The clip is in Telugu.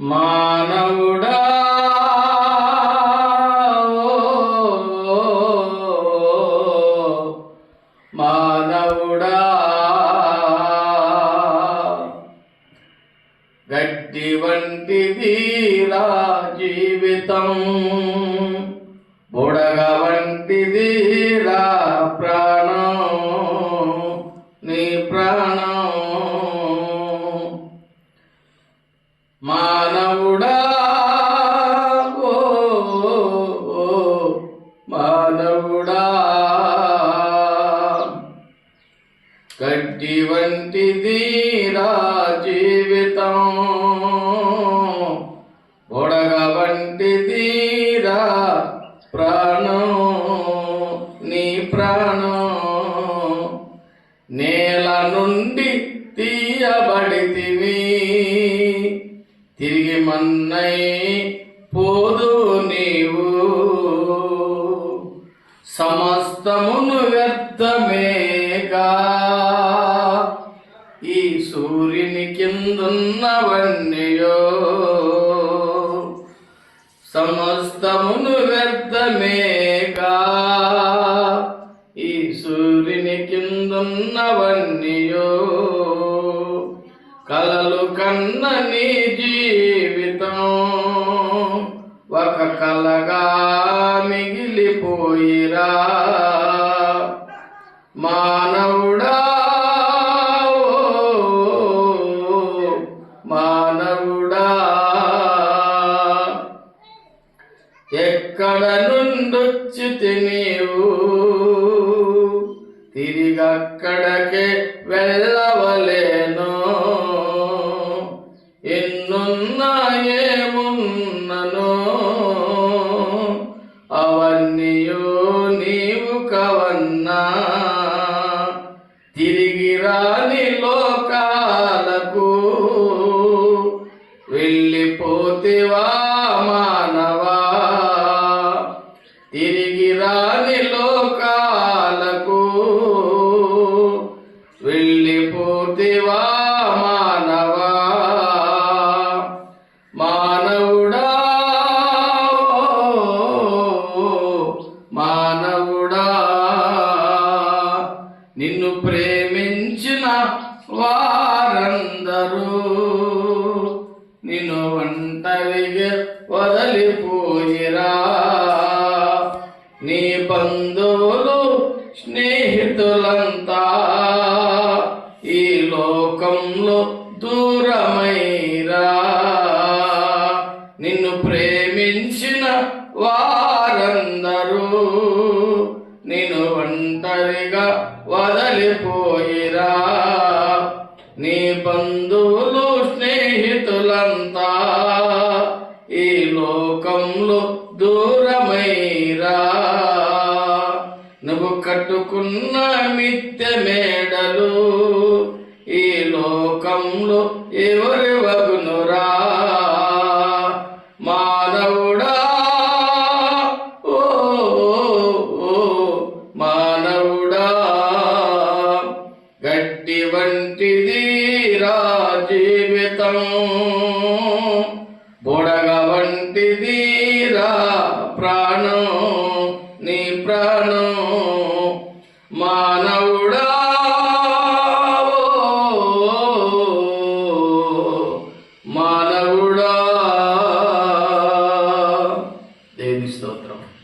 మానవుడా మానవుడా. గడ్డి వంటిదిరా జీవితం బుడగ వంటిదిరా ప్రా మానవుడా ఓ, ఓ, మానవుడా. గడ్డి వంటిదిరా జీవితం బుడగ వంటిదిరా ప్రాణం నీ ప్రాణం. నేల నుండి నన్నై పోదు నీవు. సమస్తమును వ్యర్థమేగా ఈ సూర్యుని కిందున్నవన్నయో. సమస్తమును వ్యర్థమేగా ఈ సూర్యుని కిందున్నవన్నయో. కలలు కన్న నీ జీవితం ఒక కలగా మిగిలిపోయిరా. మానవుడా ఓ, మానవుడా. ఎక్కడ నుండొచ్చి నీవు తిరిగక్కడకే వెళ్ళవలేను. తిరిగి రాని లోకాలకు వెళ్ళిపోతివా మానవా. తిరిగి రాని లోకాలకు వెళ్ళిపోతివా వారందరూ నిన్ను ఒంటరిగా వదలిపోయిరా. నీ బంధువులు స్నేహితులంతా ఈ లోకంలో దూరమైరా. నిన్ను ప్రేమించిన వారందరూ నిన్ను ఒంటరిగా వదలిపోయిరా. నీ బంధువులు స్నేహితులంతా ఈ లోకంలో దూరమైరా. నువ్వు కట్టుకున్న మిత్య మేడలు ఈ లోకంలో ఎవరి వగునురా రా జీవితం బుడగ వంటిది రా ప్రాణం నీ ప్రాణ